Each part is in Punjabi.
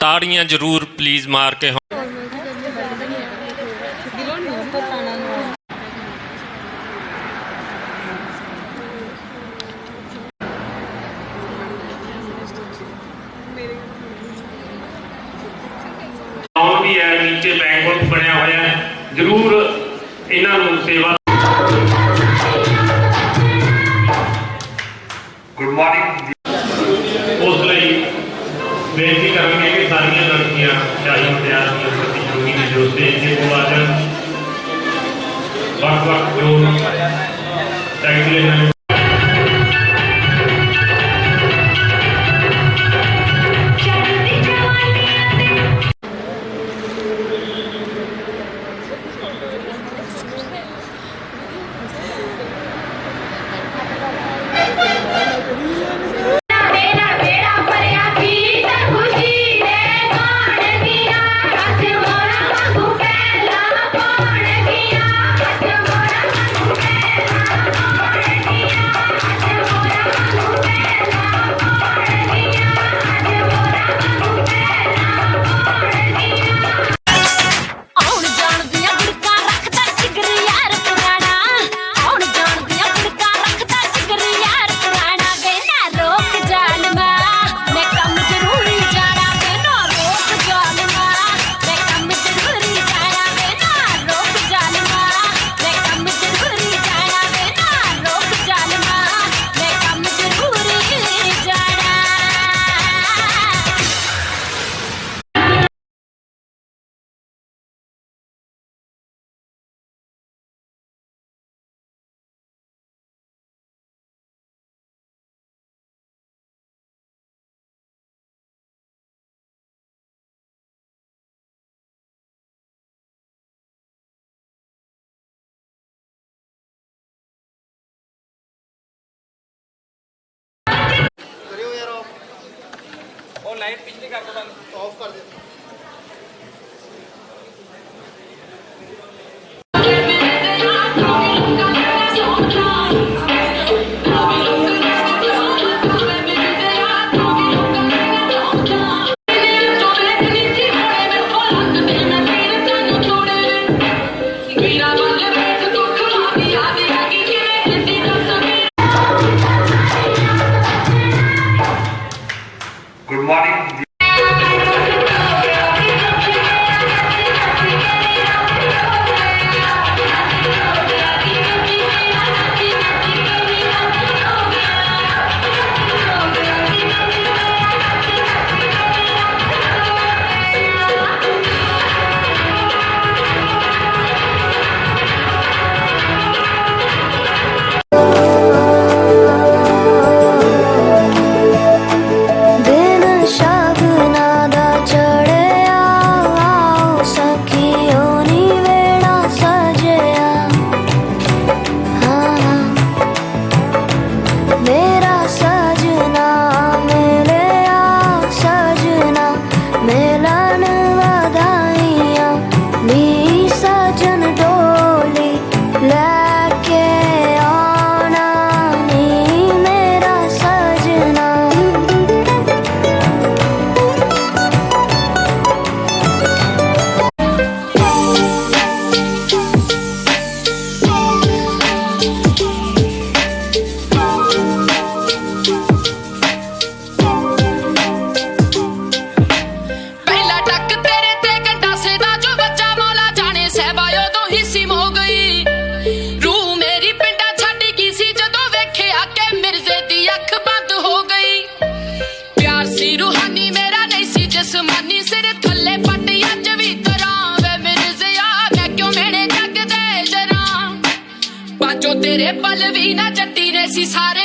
ਤਾੜੀਆਂ ਜ਼ਰੂਰ ਪਲੀਜ਼ ਮਾਰ ਕੇ ਲਾਈਟ ਪਿਛਲੀ ਕਰਕੇ ਦੋ ਬੰਦ ਆਫ ਕਰ ਦੇ। wanting ਲਵੀਨਾ ਜੱਟੀ ਨੇ ਸੀ ਸਾਰੇ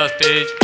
essas peitas.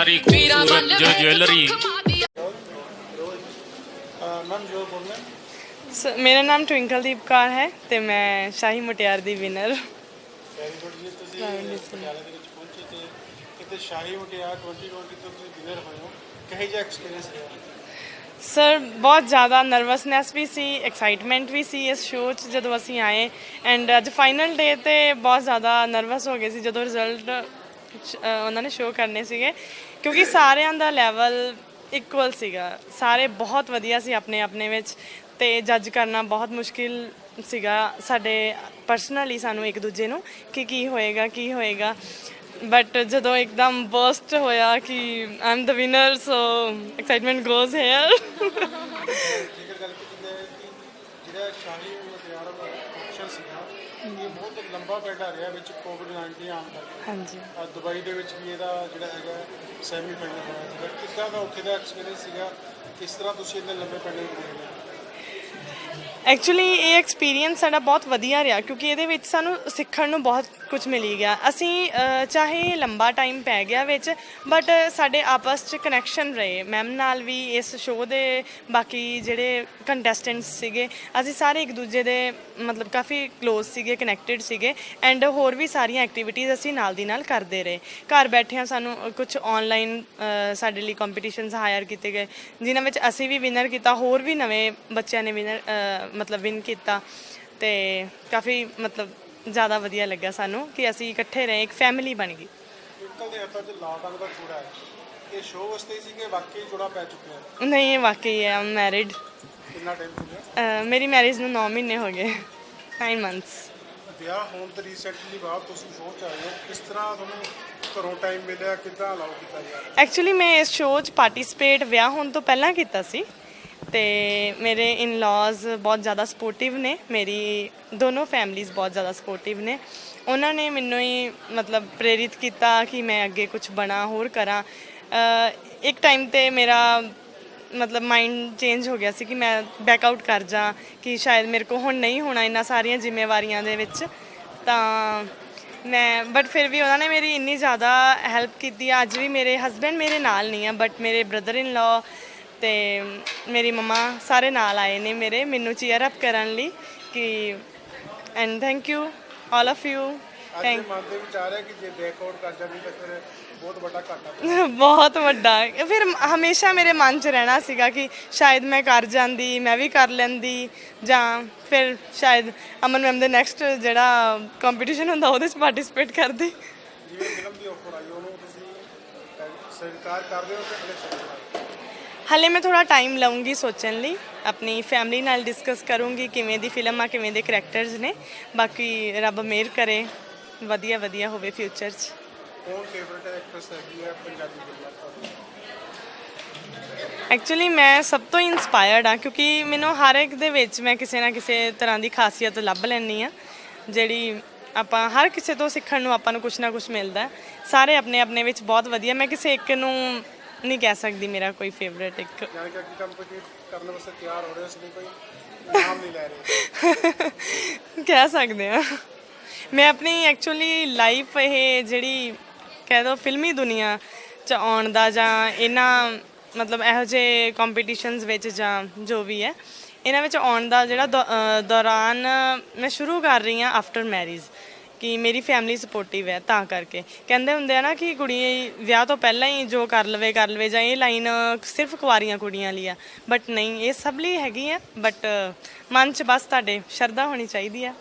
ਸਾਰੀ ਖੂਬਸੂਰਤ ਜੋ ਵੇਖ ਜੁਐਲਰੀ। ਦੁੱਖ ਮਾਦੀ ਸ- ਮੇਰਾ ਨਾਮ ਟਵਿੰਕਲਦੀਪ ਕੌਰ ਹੈ ਤੇ ਮੈਂ ਸ਼ਾਹੀ ਮੁਟਿਆਰ ਦੀ ਵਿਨਰ ਵੈਰੀ ਗੁੱਡ ਜੀ ਤੁਸੀਂ ਪਟਿਆਲੇ ਦੇ ਵਿੱਚ ਪਹੁੰਚੇ ਤੇ ਕਿਤੇ ਸ਼ਾਹੀ ਮੁਟਿਆਰ 2020 ਤੋਂ ਤੁਸੀਂ ਵਿਨਰ ਹੋਏ ਹੋ। ਕਹੇ ਜਿਹਾ ਐਕਸਪੀਰੀਅੰਸ ਰਿਹਾ? ਸਰ ਬਹੁਤ ਜ਼ਿਆਦਾ ਨਰਵਸਨੈਸ ਵੀ ਸੀ ਐਕਸਾਈਟਮੈਂਟ ਵੀ ਸੀ ਇਸ ਸ਼ੋਅ 'ਚ ਜਦੋਂ ਅਸੀਂ ਆਏ। ਐਂਡ ਅੱਜ ਫਾਈਨਲ ਡੇ ਤੇ ਬਹੁਤ ਜ਼ਿਆਦਾ ਨਰਵਸ ਹੋ ਗਏ ਸੀ ਜਦੋਂ ਰਿਜ਼ਲਟ ਉਹਨਾਂ ਨੇ ਸ਼ੋਅ ਕਰਨੇ ਸੀਗੇ। ਕਿਉਂਕਿ ਸਾਰਿਆਂ ਦਾ ਲੈਵਲ ਇਕੁਅਲ ਸੀਗਾ। ਸਾਰੇ ਬਹੁਤ ਵਧੀਆ ਸੀ ਆਪਣੇ ਆਪਣੇ ਵਿੱਚ। ਤੇ ਜੱਜ ਕਰਨਾ ਬਹੁਤ ਮੁਸ਼ਕਿਲ ਸੀਗਾ ਸਾਡੇ ਪਰਸਨਲੀ ਸਾਨੂੰ ਇੱਕ ਦੂਜੇ ਨੂੰ ਕਿ ਕੀ ਹੋਏਗਾ ਕੀ ਹੋਏਗਾ। ਬਟ ਜਦੋਂ ਇੱਕਦਮ ਬਰਸਟ ਹੋਇਆ ਕਿ I am the winner so excitement goes here ਜਿਹੜਾ ਸ਼ਾਹੀ ਇਹ ਬਹੁਤ ਲੰਬਾ ਪੈਂਡਾ ਰਿਹਾ ਵਿੱਚ ਕੋਵਿਡ 19 ਆਉਣ ਕਰਕੇ। ਹਾਂਜੀ। ਅੱਜ ਦੁਬਈ ਦੇ ਵਿੱਚ ਵੀ ਇਹਦਾ ਜਿਹੜਾ ਹੈਗਾ ਸੈਮੀ ਫਾਈਨਲ ਹੋਇਆ ਸੀਗਾ। ਕਿੱਦਾਂ ਦਾ ਉੱਥੇ ਦਾ ਐਕਸਪੀਰੀਅੰਸ ਸੀਗਾ? ਕਿਸ ਤਰ੍ਹਾਂ ਤੁਸੀਂ ਇੰਨੇ ਲੰਬੇ ਪੈਂਡੇ ਨੂੰ ਦੇਖਦੇ ਹੋ? ਐਕਚੁਅਲੀ ਇਹ ਐਕਸਪੀਰੀਅੰਸ ਸਾਡਾ ਬਹੁਤ ਵਧੀਆ ਰਿਹਾ ਕਿਉਂਕਿ ਇਹਦੇ ਵਿੱਚ ਸਾਨੂੰ ਸਿੱਖਣ ਨੂੰ ਬਹੁਤ ਕੁਝ ਮਿਲੀ ਗਿਆ। ਅਸੀਂ ਅਹ, ਚਾਹੇ ਲੰਬਾ ਟਾਈਮ ਪੈ ਗਿਆ ਵਿੱਚ ਬਟ ਸਾਡੇ ਆਪਸ 'ਚ ਕਨੈਕਸ਼ਨ ਰਹੇ। ਮੈਮ ਨਾਲ ਵੀ ਇਸ ਸ਼ੋਅ ਦੇ ਬਾਕੀ ਜਿਹੜੇ ਕੰਟੈਸਟੈਂਟਸ ਸੀਗੇ ਅਸੀਂ ਸਾਰੇ ਇੱਕ ਦੂਜੇ ਦੇ ਮਤਲਬ ਕਾਫੀ ক্লোਜ਼ ਸੀਗੇ ਕਨੈਕਟਡ ਸੀਗੇ ਐਂਡ ਹੋਰ ਵੀ ਸਾਰੀਆਂ ਐਕਟੀਵਿਟੀਜ਼ ਅਸੀਂ ਨਾਲ ਦੀ ਨਾਲ ਕਰਦੇ ਰਹੇ। ਘਰ ਬੈਠਿਆਂ ਸਾਨੂੰ ਕੁਝ ਆਨਲਾਈਨ ਸਾਡੇ ਲਈ ਕੰਪੀਟੀਸ਼ਨਸ ਹਾਇਰ ਕੀਤੇ ਗਏ ਜਿਨ੍ਹਾਂ ਵਿੱਚ ਅਸੀਂ ਵੀ ਵਿਨਰ ਕੀਤਾ ਹੋਰ ਵੀ ਨਵੇਂ ਬੱਚਿਆਂ ਨੇ ਵਿਨਰ ਮਤਲਬ ਵਿਨ ਕੀਤਾ ਤੇ ਕਾਫੀ ਮਤਲਬ ਜ਼ਿਆਦਾ ਵਧੀਆ ਲੱਗਾ ਸਾਨੂੰ ਕਿ ਅਸੀਂ ਇਕੱਠੇ ਰਹੇ ਇੱਕ ਫੈਮਿਲੀ ਬਣ ਗਈ। ਟਵਿੰਕਲ ਦੇ ਹੱਥਾਂ 'ਚ ਲਾਲ ਰੰਗ ਦਾ ਚੂੜਾ ਹੈ। ਇਹ ਸ਼ੋਅ ਵਾਸਤੇ ਹੀ ਸੀ ਕਿ ਵਾਕਈ ਚੂੜਾ ਪੈ ਚੁੱਕਿਆ ਹੈ? ਨਹੀਂ ਇਹ ਵਾਕਈ ਹੈ ਮੈਰਿਡ ਕਿੰਨਾ ਟਾਈਮ ਹੋ ਗਿਆ? ਮੇਰੀ ਮੈਰਿਜ ਨੂੰ 9 ਮਹੀਨੇ ਹੋ ਗਏ 9 ਮੰਥਸ ਵਿਆਹ ਹੋਣ ਤੋਂ ਰੀਸੈਂਟਲੀ ਬਾਅਦ ਤੁਸੀਂ ਸ਼ੋਅ 'ਚ ਆਏ ਹੋ ਕਿਸ ਤਰ੍ਹਾਂ ਤੁਹਾਨੂੰ ਘਰੋਂ ਟਾਈਮ ਮਿਲਿਆ ਕਿੱਦਾਂ ਅਲਾਉ ਕੀਤਾ ਗਿਆ? ਐਕਚੁਅਲੀ ਮੈਂ ਇਸ ਸ਼ੋਅ 'ਚ ਪਾਰਟਿਸਿਪੇਟ ਵਿਆਹ ਹੋਣ ਤੋਂ ਪਹਿਲਾਂ ਕੀਤਾ ਸੀ। ਤੇ ਮੇਰੇ ਇਨ-ਲॉज ਬਹੁਤ ਜ਼ਿਆਦਾ ਸਪੋਰਟਿਵ ਨੇ, ਮੇਰੀ ਦੋਨੋਂ ਫੈਮਲੀਜ਼ ਬਹੁਤ ਜ਼ਿਆਦਾ ਸਪੋਰਟਿਵ ਨੇ। ਉਹਨਾਂ ਨੇ ਮੈਨੂੰ ਹੀ ਮਤਲਬ ਪ੍ਰੇਰਿਤ ਕੀਤਾ ਕਿ ਮੈਂ ਅੱਗੇ ਕੁਝ ਬਣਾ, ਹੋਰ ਕਰਾਂ। ਇੱਕ ਟਾਈਮ ਤੇ ਮੇਰਾ ਮਤਲਬ ਮਾਈਂਡ ਚੇਂਜ ਹੋ ਗਿਆ ਸੀ ਕਿ ਮੈਂ ਬੈਕ ਆਊਟ ਕਰ ਜਾ, ਕਿ ਸ਼ਾਇਦ ਮੇਰੇ ਕੋ ਹੁਣ ਨਹੀਂ ਹੋਣਾ ਇੰਨਾ ਸਾਰੀਆਂ ਜ਼ਿੰਮੇਵਾਰੀਆਂ ਦੇ ਵਿੱਚ। ਤਾਂ ਮੈਂ ਬਟ ਫਿਰ ਵੀ ਉਹਨਾਂ ਨੇ ਮੇਰੀ ਇੰਨੀ ਜ਼ਿਆਦਾ ਹੈਲਪ ਕੀਤੀ। ਅੱਜ ਵੀ ਮੇਰੇ ਹਸਬੰਡ ਮੇਰੇ ਨਾਲ ਨਹੀਂ ਆ ਬਟ ਮੇਰੇ ਬ੍ਰਦਰ ਇਨ ਲਾ ਤੇ ਮੇਰੀ ਮਮਾ ਸਾਰੇ ਨਾਲ ਆਏ ਨੇ ਮੇਰੇ ਮੈਨੂੰ ਚੀਅਰ ਅਪ ਕਰਨ ਲਈ ਕਿ and thank you all of you thank ਮਨ ਦੇ ਵਿੱਚ ਆ ਰਿਹਾ ਕਿ ਜੇ ਬੈਕ ਆਊਟ ਕਰ ਜਾਂਦੀ ਤਾਂ ਫਿਰ ਬਹੁਤ ਵੱਡਾ ਘਾਟਾ ਬਹੁਤ ਵੱਡਾ। ਫਿਰ ਹਮੇਸ਼ਾ ਮੇਰੇ ਮਨ 'ਚ ਰਹਿਣਾ ਸੀਗਾ ਕਿ ਸ਼ਾਇਦ ਮੈਂ ਕਰ ਜਾਂਦੀ ਮੈਂ ਵੀ ਕਰ ਲੈਂਦੀ ਜਾਂ ਫਿਰ ਸ਼ਾਇਦ ਅਮਨ ਮੈਮ ਦੇ ਨੈਕਸਟ ਜਿਹੜਾ ਕੰਪੀਟੀਸ਼ਨ ਹੁੰਦਾ ਉਹਦੇ 'ਚ ਪਾਰਟਿਸਿਪੇਟ ਕਰਦੀ। ਜਿਵੇਂ ਫਿਲਮ ਦੀ ਆਫਰ ਆਈ ਉਹਨੂੰ ਤੁਸੀਂ ਸਵੀਕਾਰ ਕਰਦੇ ਹੋ ਕਿ ਅਗਲੇ ਹਲੇ ਮੈਂ ਥੋੜਾ ਟਾਈਮ ਲਵਾਂਗੀ ਸੋਚਣ ਲਈ ਆਪਣੀ ਫੈਮਿਲੀ ਨਾਲ ਡਿਸਕਸ ਕਰੂੰਗੀ ਕਿਵੇਂ ਦੀ ਫਿਲਮ ਆ ਕਿਵੇਂ ਦੇ ਕਰੈਕਟਰਸ ਨੇ ਬਾਕੀ ਰੱਬ ਮਿਹਰ ਕਰੇ ਵਧੀਆ ਵਧੀਆ ਹੋਵੇ ਫਿਊਚਰ 'ਚ ਕੌਣ ਫੇਵਰਿਟ ਐਕਟਰਸ ਹੈਗੀ ਹੈ ਪੰਜਾਬੀ ਤੁਹਾਡੀ ਐਕਚੁਅਲੀ ਮੈਂ ਸਭ ਤੋਂ ਇਨਸਪਾਇਰਡ ਆ ਕਿਉਂਕਿ ਮੈਨੂੰ ਹਰ ਇੱਕ ਦੇ ਵਿੱਚ ਮੈਂ ਕਿਸੇ ਨਾ ਕਿਸੇ ਤਰ੍ਹਾਂ ਦੀ ਖਾਸੀਅਤ ਲੱਭ ਲੈਂਦੀ ਆ ਜਿਹੜੀ ਆਪਾਂ ਹਰ ਕਿਸੇ ਤੋਂ ਸਿੱਖਣ ਨੂੰ ਆਪਾਂ ਨੂੰ ਕੁਝ ਨਾ ਕੁਝ ਮਿਲਦਾ। ਸਾਰੇ ਆਪਣੇ ਆਪਣੇ ਵਿੱਚ ਬਹੁਤ ਵਧੀਆ ਮੈਂ ਕਿਸੇ ਇੱਕ ਨੂੰ ਨਹੀਂ ਕਹਿ ਸਕਦੀ ਮੇਰਾ ਕੋਈ ਫੇਵਰਿਟ ਇੱਕ। ਯਾਨੀ ਕਿ ਕੰਪੀਟ ਕਰਨ ਵਾਸਤੇ ਤਿਆਰ ਹੋ ਰਹੇ ਹੋ ਲਈ ਕੋਈ ਨਾਮ ਨਹੀਂ ਲੈ ਰਹੇ? ਕਹਿ ਸਕਦੇ ਆ ਮੈਂ ਆਪਣੀ ਐਕਚੁਅਲੀ ਲਾਈਫ ਇਹ ਜਿਹੜੀ ਕਹਿ ਦੋ ਫਿਲਮੀ ਦੁਨੀਆ ਚ ਆਉਣ ਦਾ ਜਾਂ ਇਹਨਾਂ ਮਤਲਬ ਇਹੋ ਜਿਹੇ ਕੰਪੀਟੀਸ਼ਨਸ ਵਿੱਚ ਜਾਂ ਜੋ ਵੀ ਹੈ ਇਹਨਾਂ ਵਿੱਚ ਆਉਣ ਦਾ ਜਿਹੜਾ ਦੌਰਾਨ ਮੈਂ ਸ਼ੁਰੂ ਕਰ ਰਹੀ ਹਾਂ ਆਫਟਰ ਮੈਰਿਜ ਕਿ ਮੇਰੀ ਫੈਮਿਲੀ ਸਪੋਰਟਿਵ ਹੈ, ਤਾਂ ਕਰਕੇ। ਕਹਿੰਦੇ ਹੁੰਦੇ ਆ ਨਾ ਕਿ ਕੁੜੀ ਵਿਆਹ ਤੋਂ ਪਹਿਲਾਂ ਹੀ ਜੋ ਕਰ ਲਵੇ ਕਰ ਲਵੇ, ਜਾਂ ਇਹ ਲਾਈਨ ਸਿਰਫ ਕੁਆਰੀਆਂ ਕੁੜੀਆਂ ਲਈ ਆ। ਬਟ ਨਹੀਂ, ਇਹ ਸਭ ਲਈ ਹੈਗੀ ਆ। ਬਟ ਮਨ 'ਚ ਬਸ ਤੁਹਾਡੇ, ਸ਼ਰਧਾ ਹੋਣੀ ਚਾਹੀਦੀ ਆ।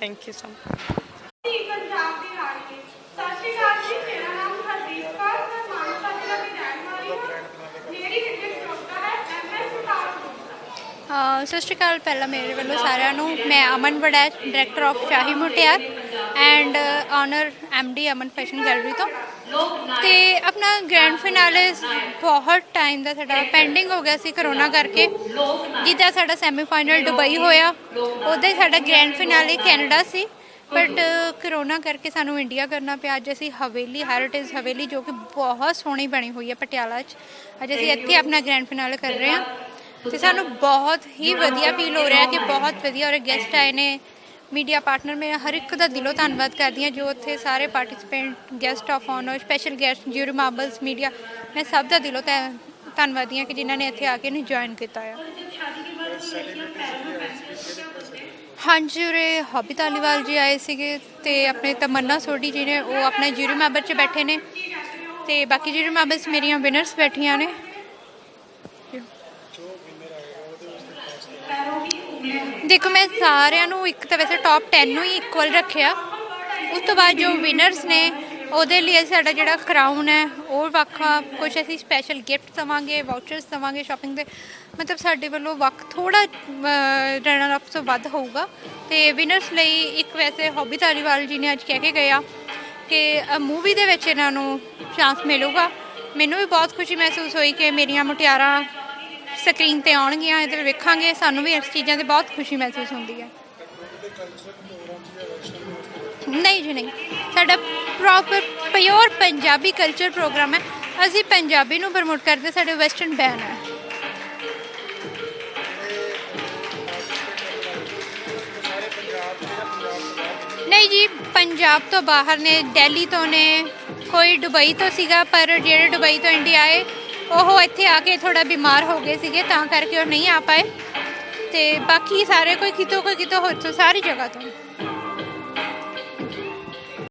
Thank you so much Punjab ਦੀ ਰਾਣੀ। ਸਤਿ ਸ਼੍ਰੀ ਅਕਾਲ ਜੀ, ਮੇਰਾ ਨਾਮ ਹਰਦੀਪ ਕੌਰ ਮੈਂ ਮਾਨਸਾ ਜ਼ਿਲ੍ਹਾ ਦੀ ਰਹਿਣ ਵਾਲੀ ਹਾਂ ਮੇਰੀ ਕ੍ਰਿਕਟ ਪ੍ਰੋਗਰਾਮ ਹੈ ਐਮਐਸ ਤਾਰੂ ਅਹ ਸਤਿ ਸ਼੍ਰੀ ਅਕਾਲ ਪਹਿਲਾਂ ਮੇਰੇ ਵੱਲੋਂ ਸਾਰਿਆਂ ਨੂੰ। ਮੈਂ Aman Waraich director of Shahi Mutiyar and owner D Aman fashion gallery ਤੋਂ। ਤੇ ਆਪਣਾ ਗ੍ਰੈਂਡ ਫਿਨਾਲੇ ਬਹੁਤ ਟਾਈਮ ਦਾ ਸਾਡਾ ਪੈਂਡਿੰਗ ਹੋ ਗਿਆ ਸੀ ਕਰੋਨਾ ਕਰਕੇ, ਜਿੱਦਾਂ ਸਾਡਾ ਸੈਮੀ ਫਾਈਨਲ ਦੁਬਈ ਹੋਇਆ ਉਹਦਾ ਹੀ ਸਾਡਾ ਗ੍ਰੈਂਡ ਫਿਨਾਲੇ ਕੈਨੇਡਾ ਸੀ। ਬਟ ਕਰੋਨਾ ਕਰਕੇ ਸਾਨੂੰ ਇੰਡੀਆ ਕਰਨਾ ਪਿਆ। ਅੱਜ ਅਸੀਂ ਹਵੇਲੀ ਹੈਰੀਟੇਜ ਹਵੇਲੀ, ਜੋ ਕਿ ਬਹੁਤ ਸੋਹਣੀ ਬਣੀ ਹੋਈ ਹੈ ਪਟਿਆਲਾ 'ਚ। ਅੱਜ ਅਸੀਂ ਇੱਥੇ ਆਪਣਾ ਗ੍ਰੈਂਡ ਫਿਨਾਲੇ ਕਰ ਰਹੇ ਹਾਂ। ਤੇ ਸਾਨੂੰ ਬਹੁਤ ਹੀ ਵਧੀਆ ਫੀਲ ਹੋ ਰਿਹਾ ਕਿ ਬਹੁਤ ਵਧੀਆ ਔਰ ਗੈਸਟ ਆਏ ਨੇ। ਮੀਡੀਆ ਪਾਰਟਨਰ ਮੇਰਾ ਹਰ ਇੱਕ ਦਾ ਦਿਲੋਂ ਧੰਨਵਾਦ ਕਰਦੀ ਹਾਂ, ਜੋ ਉੱਥੇ ਸਾਰੇ participant guest of honour special guest jury marbles media ਮੈਂ ਸਭ ਦਾ ਦਿਲੋਂ ਧੰਨਵਾਦੀ ਹਾਂ ਕਿ ਜਿਨ੍ਹਾਂ ਨੇ ਇੱਥੇ ਆ ਕੇ ਇਹਨੂੰ ਜੁਆਇਨ ਕੀਤਾ ਆ ਹਾਂਜੀ, ਉਰੇ ਹੌਬੀ ਤਾਲੀਵਾਲ ਜੀ ਆਏ ਸੀਗੇ ਤੇ ਆਪਣੇ ਤਮੰਨਾ ਸੋਢੀ ਜੀ ਨੇ, ਉਹ ਆਪਣੇ ਜਿਊਰੀ ਮੈਂਬਰ 'ਚ ਬੈਠੇ ਨੇ। ਤੇ ਬਾਕੀ ਜਿਊਰੀ ਮੈਂਬਰਸ ਮੇਰੀਆਂ ਵਿਨਰਸ ਬੈਠੀਆਂ ਨੇ। ਦੇਖੋ, ਮੈਂ ਸਾਰਿਆਂ ਨੂੰ ਇੱਕ ਤਾਂ ਵੈਸੇ ਟੌਪ 10 ਨੂੰ ਹੀ ਇਕੁਅਲ ਰੱਖਿਆ। ਉਸ ਤੋਂ ਬਾਅਦ ਜੋ ਵਿਨਰਸ ਨੇ, ਉਹਦੇ ਲਈ ਸਾਡਾ ਜਿਹੜਾ ਕਰਾਊਨ ਹੈ, ਉਹ ਵੱਖਾ ਕੁਝ ਅਸੀਂ ਸਪੈਸ਼ਲ ਗਿਫਟ ਦਵਾਂਗੇ ਵਾਊਚਰਸ ਦਵਾਂਗੇ ਸ਼ਾਪਿੰਗ ਦੇ। ਮਤਲਬ ਸਾਡੇ ਵੱਲੋਂ ਵੱਖ ਥੋੜਾ ਰਨਰ ਅਪ ਤੋਂ ਵੱਧ ਹੋਊਗਾ। ਤੇ ਵਿਨਰਸ ਲਈ ਇੱਕ ਵੈਸੇ ਹੌਬੀ ਧਾਰੀਵਾਲ ਜੀ ਨੇ ਅੱਜ ਕਹਿ ਕੇ ਗਿਆ ਕਿ ਮੂਵੀ ਦੇ ਵਿੱਚ ਇਹਨਾਂ ਨੂੰ ਚਾਂਸ ਮਿਲੂਗਾ। ਮੈਨੂੰ ਵੀ ਬਹੁਤ ਖੁਸ਼ੀ ਮਹਿਸੂਸ ਹੋਈ ਕਿ ਮੇਰੀਆਂ ਮੁਟਿਆਰਾਂ ਸਕਰੀਨ ਤੇ ਆਉਣਗੀਆਂ ਇਹਦੇ ਵੇਖਾਂਗੇ। ਸਾਨੂੰ ਵੀ ਇਸ ਚੀਜ਼ਾਂ ਤੇ ਬਹੁਤ ਖੁਸ਼ੀ ਮਹਿਸੂਸ ਹੁੰਦੀ ਹੈ। ਨਹੀਂ ਜੀ, ਨਹੀਂ। ਸਾਡਾ proper pure Punjabi culture program ਹੈ। ਅਸੀਂ ਪੰਜਾਬੀ ਨੂੰ ਪ੍ਰਮੋਟ ਕਰਦੇ, ਸਾਡੇ ਵੈਸਟਰਨ ਬੈਨ ਹੈ। ਨਹੀਂ ਜੀ, ਪੰਜਾਬ ਤੋਂ ਬਾਹਰ ਨੇ, ਦਿੱਲੀ ਤੋਂ ਨੇ, ਕੋਈ ਦੁਬਈ ਤੋਂ ਸੀਗਾ, ਪਰ ਜਿਹੜੇ ਦੁਬਈ ਤੋਂ ਇੰਡੀਆ ਆਏ ਉਹ ਇੱਥੇ ਆ ਕੇ ਥੋੜਾ ਬਿਮਾਰ ਹੋ ਗਏ ਸੀਗੇ, ਤਾਂ ਕਰਕੇ ਉਹ ਨਹੀਂ ਆ ਪਾਏ। ਤੇ ਬਾਕੀ ਸਾਰੇ ਕੋਈ ਕਿਤੋਂ ਕੋਈ ਕਿਤੋਂ ਹੋ ਸਾਰੀ ਜਗ੍ਹਾ ਤੋਂ।